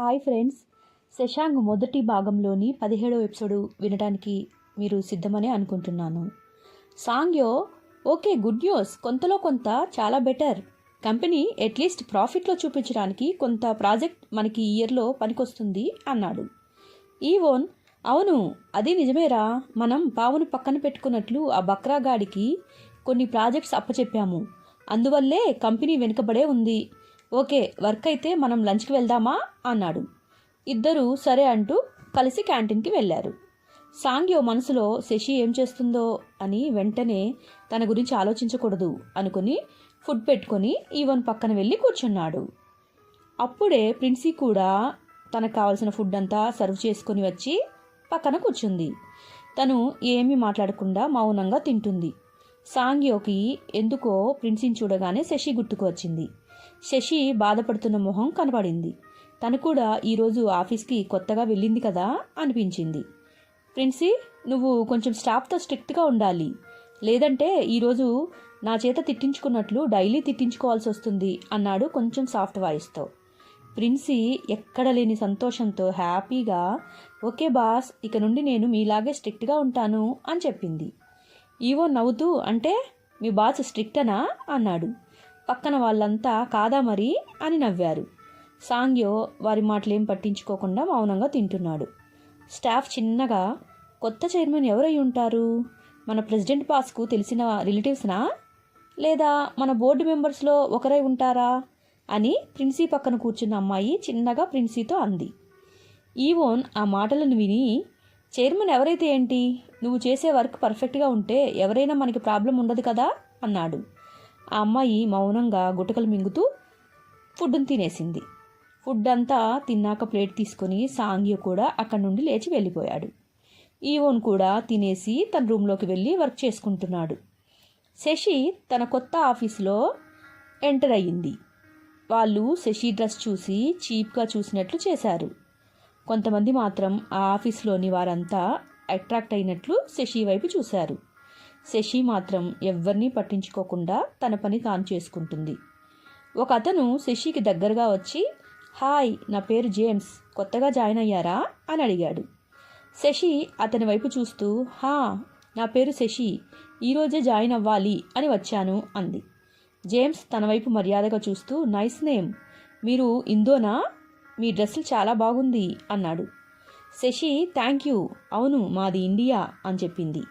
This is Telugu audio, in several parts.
Hi friends. శశాంక్ మొదటి భాగంలోని పదిహేడవ ఎపిసోడ్ వినడానికి మీరు సిద్ధమని అనుకుంటున్నాను. సాంగ్యో ఓకే గుడ్ న్యూస్. కొంతలో కొంత చాలా బెటర్. కంపెనీ అట్లీస్ట్ ప్రాఫిట్లో చూపించడానికి కొంత ప్రాజెక్ట్ మనకి ఈ ఇయర్లో పనికొస్తుంది అన్నాడు. ఈవోన్ అవును అది నిజమేరా. మనం పావును పక్కన పెట్టుకున్నట్లు ఆ బక్రాగాడికి కొన్ని ప్రాజెక్ట్స్ అప్పచెప్పాము. అందువల్లే కంపెనీ వెనుకబడే ఉంది. ఓకే వర్క్ అయితే మనం లంచ్కి వెళ్దామా? అన్నాడు. ఇద్దరూ సరే అంటూ కలిసి క్యాంటీన్కి వెళ్ళారు. సాంగ్యో మనసులో శశి ఏం చేస్తుందో అని వెంటనే తన గురించి ఆలోచించకూడదు అనుకుని ఫుడ్ పెట్టుకొని ఈవన్ పక్కన వెళ్ళి కూర్చున్నాడు. అప్పుడే ప్రిన్సీ కూడా తనకు కావాల్సిన ఫుడ్ అంతా సర్వ్ చేసుకొని వచ్చి పక్కన కూర్చుంది. తను ఏమీ మాట్లాడకుండా మౌనంగా తింటుంది. సాంగ్యోకి ఎందుకో ప్రిన్సీని చూడగానే శశి గుర్తుకు వచ్చింది. శశి బాధపడుతున్న మొహం కనపడింది తను కూడా ఈరోజు ఆఫీస్కి కొత్తగా వెళ్ళింది కదా అనిపించింది. ప్రిన్సీ నువ్వు కొంచెం స్టాఫ్తో స్ట్రిక్ట్గా ఉండాలి. లేదంటే ఈరోజు నా చేత తిట్టించుకున్నట్లు డైలీ తిట్టించుకోవాల్సి వస్తుంది అన్నాడు కొంచెం సాఫ్ట్ వాయిస్తో. ప్రిన్సీ ఎక్కడ లేని సంతోషంతో హ్యాపీగా ఓకే బాస్ ఇక నుండి నేను మీలాగే స్ట్రిక్ట్గా ఉంటాను అని చెప్పింది. ఈవో నవ్వుతూ అంటే మీ బాస్ స్ట్రిక్టనా? అన్నాడు. పక్కన వాళ్ళంతా కాదా మరి అని నవ్వారు. సాంగ్యో వారి మాటలేం పట్టించుకోకుండా మౌనంగా తింటున్నాడు. స్టాఫ్ చిన్నగా కొత్త చైర్మన్ ఎవరై ఉంటారు? మన ప్రెసిడెంట్ పాస్కు తెలిసిన రిలేటివ్స్నా? లేదా మన బోర్డు మెంబర్స్లో ఒకరై ఉంటారా? అని ప్రిన్సీ పక్కన కూర్చున్న అమ్మాయి చిన్నగా ప్రిన్సీతో అంది. ఈవోన్ ఆ మాటలను విని చైర్మన్ ఎవరైతే ఏంటి? నువ్వు చేసే వర్క్ పర్ఫెక్ట్గా ఉంటే ఎవరైనా మనకి ప్రాబ్లం ఉండదు కదా? అన్నాడు. ఆ అమ్మాయి మౌనంగా గుటకలు మింగుతూ ఫుడ్ని తినేసింది. ఫుడ్ అంతా తిన్నాక ప్లేట్ తీసుకొని సాంగ్య కూడా అక్కడి నుండి లేచి వెళ్ళిపోయాడు. ఈవోన్ కూడా తినేసి తన రూమ్లోకి వెళ్ళి వర్క్ చేసుకుంటున్నాడు. శశి తన కొత్త ఆఫీస్లో ఎంటర్ అయ్యింది. వాళ్ళు శశి డ్రెస్ చూసి చీప్గా చూసినట్లు చేశారు. కొంతమంది మాత్రం ఆ ఆఫీస్లోని వారంతా అట్రాక్ట్ అయినట్లు శశి వైపు చూశారు. శశి మాత్రం ఎవ్వరినీ పట్టించుకోకుండా తన పని తాను చేసుకుంటుంది. ఒక అతను శశికి దగ్గరగా వచ్చి హాయ్ నా పేరు జేమ్స్ కొత్తగా జాయిన్ అయ్యారా? అని అడిగాడు. శశి అతని వైపు చూస్తూ హా నా పేరు శశి ఈరోజే జాయిన్ అవ్వాలి అని వచ్చాను అంది. జేమ్స్ తన వైపు మర్యాదగా చూస్తూ నైస్ నేమ్ మీరు ఇందోనా? మీ డ్రెస్సులు చాలా బాగుంది అన్నాడు. శశి థ్యాంక్ యూ అవును మాది ఇండియా అని చెప్పింది.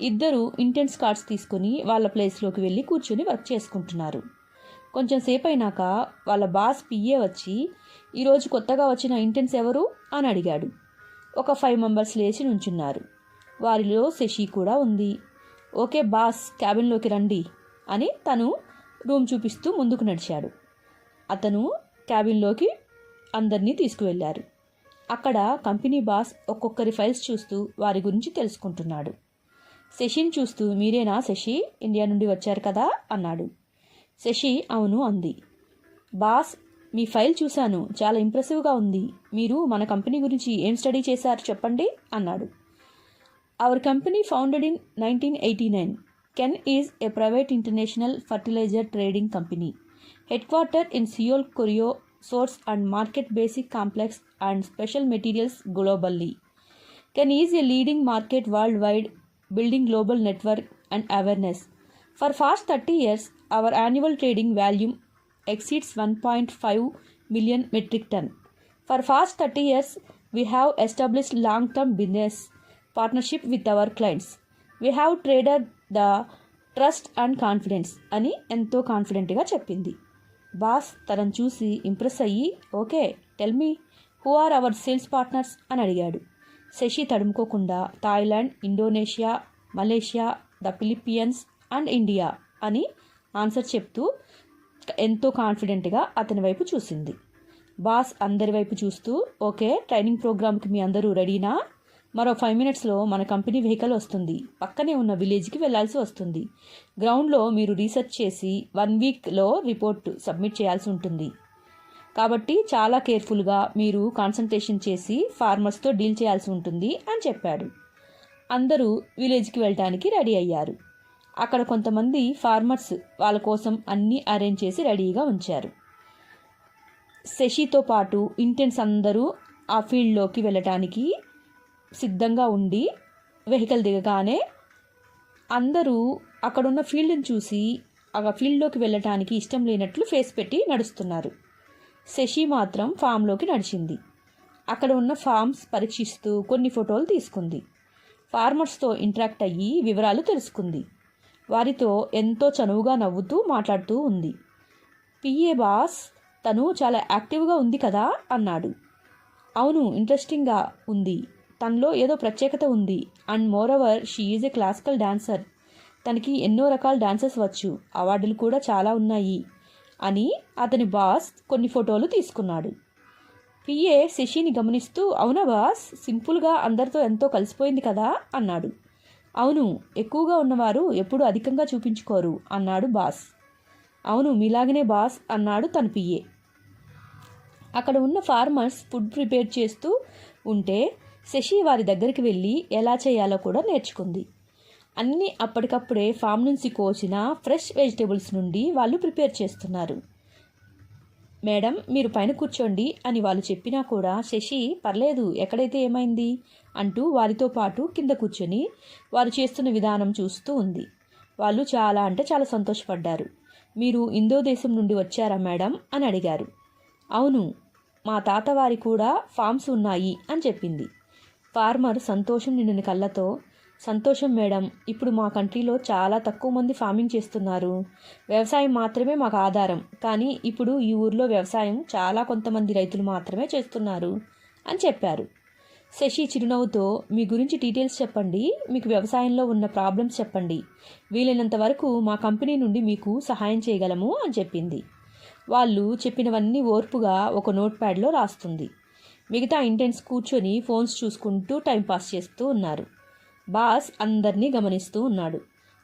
ఇద్దరు ఇంటెన్స్ కార్డ్స్ తీసుకుని వాళ్ళ ప్లేస్లోకి వెళ్ళి కూర్చుని వర్క్ చేసుకుంటున్నారు. కొంచెం సేపు అయినాక వాళ్ళ బాస్ పిఏ వచ్చి ఈరోజు కొత్తగా వచ్చిన ఇంటెన్స్ ఎవరు? అని అడిగాడు. ఒక ఫైవ్ మెంబర్స్ లేచి నుంచున్నారు. వారిలో శశి కూడా ఉంది. ఓకే బాస్ క్యాబిన్లోకి రండి అని తను రూమ్ చూపిస్తూ ముందుకు నడిచాడు. అతను క్యాబిన్లోకి అందరినీ తీసుకువెళ్ళారు. అక్కడ కంపెనీ బాస్ ఒక్కొక్కరి ఫైల్స్ చూస్తూ వారి గురించి తెలుసుకుంటున్నాడు. శశిని చూస్తూ మీరేనా శశి? ఇండియా నుండి వచ్చారు కదా? అన్నాడు. శశి అవును అంది. బాస్ మీ ఫైల్ చూశాను. చాలా ఇంప్రెసివ్గా ఉంది. మీరు మన కంపెనీ గురించి ఏం స్టడీ చేశారు చెప్పండి అన్నాడు. Our company founded in nineteen eighty nine Ken is a private international fertiliser trading company head quarter in Seoul Korea source and market basic complex and special materials globally Ken is a leading market world wide building global network and awareness. For past 30 years, our annual trading volume exceeds 1.5 million metric ton. For past 30 years, we have established long-term business partnership with our clients. We have traded the trust and confidence అని ఎంతో కాన్ఫిడెంట్గా చెప్పింది బాస్ తనను చూసి ఇంప్రెస్ అయ్యి okay tell me who are our sales partners అని అడిగాడు Shashi తడుముకోకుండా Thailand Indonesia Malaysia the Philippines and India అని ఆన్సర్ చెప్తూ ఎంతో కాన్ఫిడెంట్గా అతని వైపు చూసింది. బాస్ అందరి వైపు చూస్తూ ఓకే ట్రైనింగ్ ప్రోగ్రామ్కి మీ అందరూ రెడీనా? మరో ఫైవ్ మినిట్స్లో మన కంపెనీ వెహికల్ వస్తుంది. పక్కనే ఉన్న విలేజ్కి వెళ్ళాల్సి వస్తుంది. గ్రౌండ్లో మీరు రీసెర్చ్ చేసి వన్ వీక్లో రిపోర్ట్ సబ్మిట్ చేయాల్సి ఉంటుంది. కాబట్టి చాలా కేర్ఫుల్గా మీరు కాన్సన్ట్రేషన్ చేసి ఫార్మర్స్తో డీల్ చేయాల్సి ఉంటుంది అని చెప్పాడు. అందరూ విలేజ్కి వెళ్ళడానికి రెడీ అయ్యారు. అక్కడ కొంతమంది ఫార్మర్స్ వాళ్ళ కోసం అన్నీ అరేంజ్ చేసి రెడీగా ఉంచారు. శశితో పాటు ఇంటెన్స్ అందరూ ఆ ఫీల్డ్లోకి వెళ్ళటానికి సిద్ధంగా ఉండి వెహికల్ దిగగానే అందరూ అక్కడున్న ఫీల్డ్ని చూసి ఆ ఫీల్డ్లోకి వెళ్ళటానికి ఇష్టం లేనట్లు ఫేస్ పెట్టి నడుస్తున్నారు. శశి మాత్రం ఫామ్లోకి నడిచింది. అక్కడ ఉన్న ఫామ్స్ పరీక్షిస్తూ కొన్ని ఫోటోలు తీసుకుంది. ఫార్మర్స్తో ఇంటరాక్ట్ అయ్యి వివరాలు తెలుసుకుంది. వారితో ఎంతో చనువుగా నవ్వుతూ మాట్లాడుతూ ఉంది. పిఏ బాస్ తను చాలా యాక్టివ్గా ఉంది కదా? అన్నాడు. అవును ఇంట్రెస్టింగ్గా ఉంది. తనలో ఏదో ప్రత్యేకత ఉంది. And moreover she is a classical dancer. తనకి ఎన్నో రకాల డాన్సెస్ వచ్చు. అవార్డులు కూడా చాలా ఉన్నాయి. అని అతని బాస్ కొన్ని ఫోటోలు తీసుకున్నాడు. పిఏ శశిని గమనిస్తూ అవునా బాస్ సింపుల్గా అందరితో ఎంతో కలిసిపోయింది కదా? అన్నాడు. అవును ఎక్కువగా ఉన్నవారు ఎప్పుడు అధికంగా చూపించుకోరు అన్నాడు బాస్. అవును మీలాగనే బాస్ అన్నాడు తన పిఏ అక్కడ ఉన్న ఫార్మర్స్ ఫుడ్ ప్రిపేర్ చేస్తూ ఉంటే శశి వారి దగ్గరికి వెళ్ళి ఎలా చేయాలో కూడా నేర్చుకుంది. అన్నీ అప్పటికప్పుడే ఫామ్ నుంచి కోసిన ఫ్రెష్ వెజిటేబుల్స్ నుండి వాళ్ళు ప్రిపేర్ చేస్తున్నారు. మేడం మీరు పైన కూర్చోండి అని వాళ్ళు చెప్పినా కూడా శశి పర్లేదు ఎక్కడైతే ఏమైంది? అంటూ వారితో పాటు కింద కూర్చొని వారు చేస్తున్న విధానం చూస్తూ ఉంది. వాళ్ళు చాలా అంటే చాలా సంతోషపడ్డారు. మీరు ఇందో దేశం నుండి వచ్చారా మేడం? అని అడిగారు. అవును మా తాతవారి కూడా ఫామ్స్ ఉన్నాయి అని చెప్పింది. ఫార్మర్ సంతోషం నిండిన కళ్ళతో సంతోషం మేడం. ఇప్పుడు మా కంట్రీలో చాలా తక్కువ మంది ఫార్మింగ్ చేస్తున్నారు. వ్యవసాయం మాత్రమే మాకు ఆధారం. కానీ ఇప్పుడు ఈ ఊర్లో వ్యవసాయం చాలా కొంతమంది రైతులు మాత్రమే చేస్తున్నారు అని చెప్పారు. శశి చిరునవ్వుతో మీ గురించి డీటెయిల్స్ చెప్పండి. మీకు వ్యవసాయంలో ఉన్న ప్రాబ్లమ్స్ చెప్పండి. వీలైనంత వరకు మా కంపెనీ నుండి మీకు సహాయం చేయగలము అని చెప్పింది. వాళ్ళు చెప్పినవన్నీ ఓర్పుగా ఒక నోట్ ప్యాడ్లో రాస్తుంది. మిగతా ఇంటెన్స్ కూర్చొని ఫోన్స్ చూసుకుంటూ టైంపాస్ చేస్తూ ఉన్నారు. బాస్ అందరినీ గమనిస్తూ ఉన్నాడు.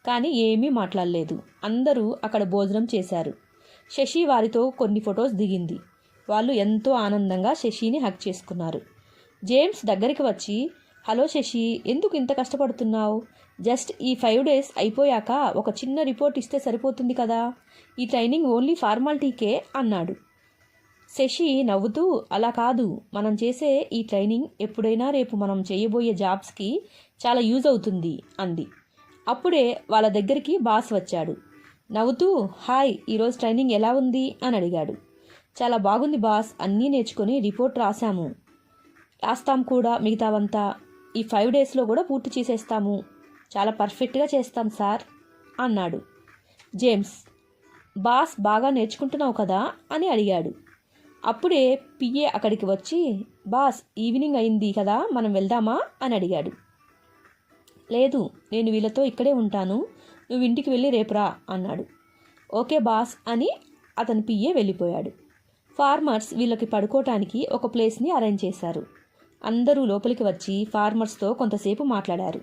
కానీ ఏమీ మాట్లాడలేదు. అందరూ అక్కడ భోజనం చేశారు. శశి వారితో కొన్ని ఫొటోస్ దిగింది. వాళ్ళు ఎంతో ఆనందంగా శశిని హక్ చేసుకున్నారు. జేమ్స్ దగ్గరికి వచ్చి హలో శశి ఎందుకు ఇంత కష్టపడుతున్నావు? జస్ట్ ఈ ఫైవ్ డేస్ అయిపోయాక ఒక చిన్న రిపోర్ట్ ఇస్తే సరిపోతుంది కదా? ఈ ట్రైనింగ్ ఓన్లీ ఫార్మాలిటీకే అన్నాడు. శశి నవ్వుతూ అలా కాదు. మనం చేసే ఈ ట్రైనింగ్ ఎప్పుడైనా రేపు మనం చేయబోయే జాబ్స్కి చాలా యూజ్ అవుతుంది అంది. అప్పుడే వాళ్ళ దగ్గరికి బాస్ వచ్చాడు. నవ్వుతూ హాయ్ ఈరోజు ట్రైనింగ్ ఎలా ఉంది? అని అడిగాడు. చాలా బాగుంది బాస్. అన్నీ నేర్చుకొని రిపోర్ట్ రాశాము. రాస్తాం కూడా మిగతావంతా. ఈ ఫైవ్ డేస్లో కూడా పూర్తి చేసేస్తాము. చాలా పర్ఫెక్ట్గా చేస్తాం సార్ అన్నాడు. జేమ్స్ బాస్ బాగా నేర్చుకుంటున్నావు కదా? అని అడిగాడు. అప్పుడే పిఏ అక్కడికి వచ్చి బాస్ ఈవినింగ్ అయింది కదా మనం వెళ్దామా? అని అడిగాడు. లేదు నేను వీళ్ళతో ఇక్కడే ఉంటాను నువ్వు ఇంటికి వెళ్ళి రేపురా అన్నాడు. ఓకే బాస్ అని అతని పిఏ వెళ్ళిపోయాడు. ఫార్మర్స్ వీళ్ళకి పడుకోవటానికి ఒక ప్లేస్ని అరేంజ్ చేశారు. అందరూ లోపలికి వచ్చి ఫార్మర్స్తో కొంతసేపు మాట్లాడారు.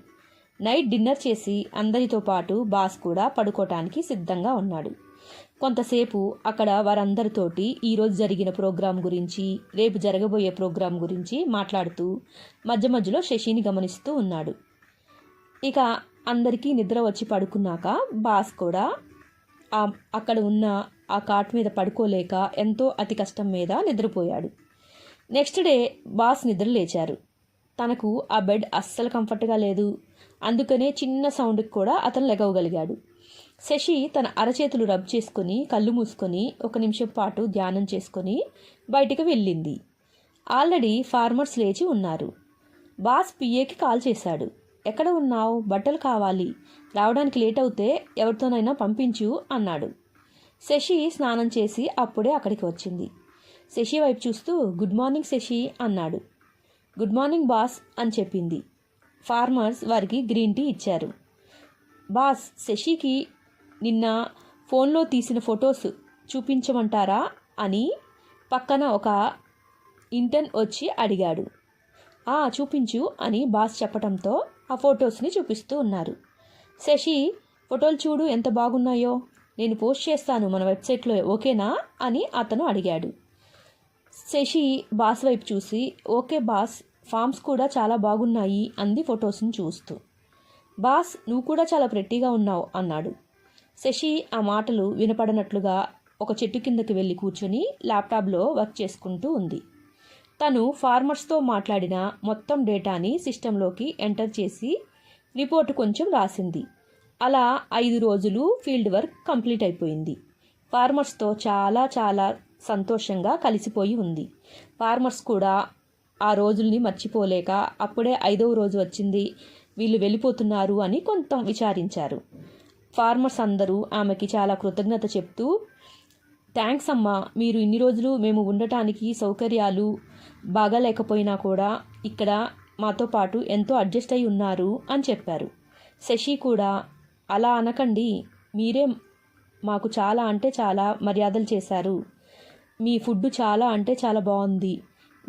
నైట్ డిన్నర్ చేసి అందరితో పాటు బాస్ కూడా పడుకోవటానికి సిద్ధంగా ఉన్నాడు. కొంతసేపు అక్కడ వారందరితోటి ఈరోజు జరిగిన ప్రోగ్రాం గురించి రేపు జరగబోయే ప్రోగ్రాం గురించి మాట్లాడుతూ మధ్య మధ్యలో శశిని గమనిస్తూ ఉన్నాడు. ఇక అందరికీ నిద్ర వచ్చి పడుకున్నాక బాస్ కూడా అక్కడ ఉన్న ఆ కాట్ మీద పడుకోలేక ఎంతో అతి కష్టం మీద నిద్రపోయాడు. నెక్స్ట్ డే బాస్ నిద్ర లేచారు తనకు ఆ బెడ్ అస్సలు కంఫర్ట్గా లేదు. అందుకనే చిన్న సౌండ్కి కూడా అతను లెగవగలిగాడు. శశి తన అరచేతులు రబ్ చేసుకుని కళ్ళు మూసుకొని ఒక నిమిషం పాటు ధ్యానం చేసుకొని బయటికి వెళ్ళింది. ఆల్రెడీ ఫార్మర్స్ లేచి ఉన్నారు. బాస్ పిఏకి కాల్ చేశాడు. ఎక్కడ ఉన్నావు? బట్టలు కావాలి. రావడానికి లేట్ అవుతే ఎవరితోనైనా పంపించు అన్నాడు. శశి స్నానం చేసి అప్పుడే అక్కడికి వచ్చింది. శశి వైపు చూస్తూ గుడ్ మార్నింగ్ శశి అన్నాడు. గుడ్ మార్నింగ్ బాస్ అని చెప్పింది. ఫార్మర్స్ వారికి గ్రీన్ టీ ఇచ్చారు. బాస్ శశికి నిన్న ఫోన్లో తీసిన ఫొటోస్ చూపించమంటారా అని పక్కన ఒక ఇంటర్న్ వచ్చి అడిగాడు. ఆ చూపించు అని బాస్ చెప్పడంతో ఆ ఫొటోస్ని చూపిస్తూ ఉన్నారు. శశి ఫోటోలు చూడు ఎంత బాగున్నాయో నేను పోస్ట్ చేస్తాను మన వెబ్సైట్లో ఓకేనా అని అతను అడిగాడు. శశి బాస్ వైపు చూసి ఓకే బాస్ ఫామ్స్ కూడా చాలా బాగున్నాయి అంది ఫొటోస్ని చూస్తూ. బాస్ నువ్వు కూడా చాలా ప్రెట్టిగా ఉన్నావు అన్నాడు. శశి ఆ మాటలు వినపడనట్లుగా ఒక చెట్టు కిందకి వెళ్ళి కూర్చొని ల్యాప్టాప్లో వర్క్ చేసుకుంటూ ఉంది. తను ఫార్మర్స్తో మాట్లాడిన మొత్తం డేటాని సిస్టంలోకి ఎంటర్ చేసి రిపోర్ట్ కొంచెం రాసింది. అలా ఐదు రోజులు ఫీల్డ్ వర్క్ కంప్లీట్ అయిపోయింది. ఫార్మర్స్తో చాలా చాలా సంతోషంగా కలిసిపోయి ఉంది. ఫార్మర్స్ కూడా ఆ రోజుల్ని మర్చిపోలేక అప్పుడే ఐదవ రోజు వచ్చింది. వీళ్ళు వెళ్ళిపోతున్నారు అని కొంత విచారించారు. ఫార్మర్స్ అందరూ ఆమెకి చాలా కృతజ్ఞత చెప్తూ థ్యాంక్స్ అమ్మా మీరు ఇన్ని రోజులు మేము ఉండటానికి సౌకర్యాలు బాగాలేకపోయినా కూడా ఇక్కడ మాతో పాటు ఎంతో అడ్జస్ట్ అయి ఉన్నారు అని చెప్పారు. శశి కూడా అలా అనకండి మీరే మాకు చాలా అంటే చాలా మర్యాదలు చేశారు. మీ ఫుడ్ చాలా అంటే చాలా బాగుంది.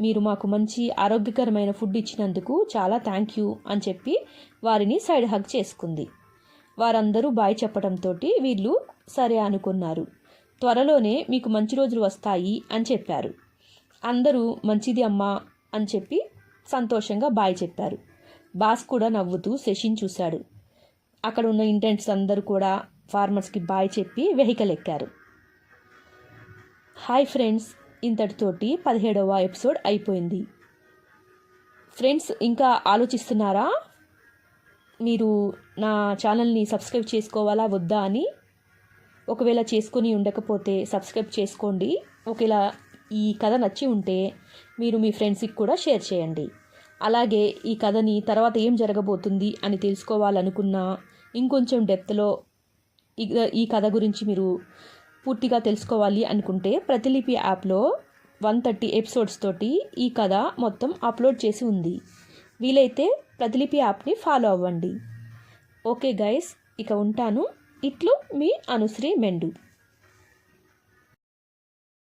మీరు మాకు మంచి ఆరోగ్యకరమైన ఫుడ్ ఇచ్చినందుకు చాలా థ్యాంక్ యూ అని చెప్పి వారిని సైడ్ హగ్ చేసుకుంది. వారందరూ బాయ్ చెప్పడంతో వీళ్ళు సరే అనుకున్నారు. త్వరలోనే మీకు మంచి రోజులు వస్తాయి అని చెప్పారు. అందరూ మంచిది అమ్మా అని చెప్పి సంతోషంగా బాయ్ చెప్పారు. బాస్ కూడా నవ్వుతూ శశిని చూశాడు. అక్కడ ఉన్న ఇంటెంట్స్ అందరూ కూడా ఫార్మర్స్కి బాయ్ చెప్పి వెహికల్ ఎక్కారు. హాయ్ ఫ్రెండ్స్ ఇంతటితోటి పదిహేడవ ఎపిసోడ్ అయిపోయింది. ఫ్రెండ్స్ ఇంకా ఆలోచిస్తున్నారా? మీరు నా ఛానల్ని సబ్స్క్రైబ్ చేసుకోవాలా వద్దా అని? ఒకవేళ చేసుకొని ఉండకపోతే సబ్స్క్రైబ్ చేసుకోండి. ఒకవేళ ఈ కథ నచ్చి ఉంటే మీరు మీ ఫ్రెండ్స్కి కూడా షేర్ చేయండి. అలాగే ఈ కథని తర్వాత ఏం జరగబోతుంది అని తెలుసుకోవాలనుకున్నా ఇంకొంచెం డెప్త్లో ఈ కథ గురించి మీరు పూర్తిగా తెలుసుకోవాలి అనుకుంటే ప్రతిలిపి యాప్లో వన్ థర్టీ ఎపిసోడ్స్ తోటి ఈ కథ మొత్తం అప్లోడ్ చేసి ఉంది. వీలైతే ప్రతిలిపి యాప్ని ఫాలో అవ్వండి. ఓకే గైస్ ఇక ఉంటాను. ఇట్లు మీ అనుశ్రీ మెండు.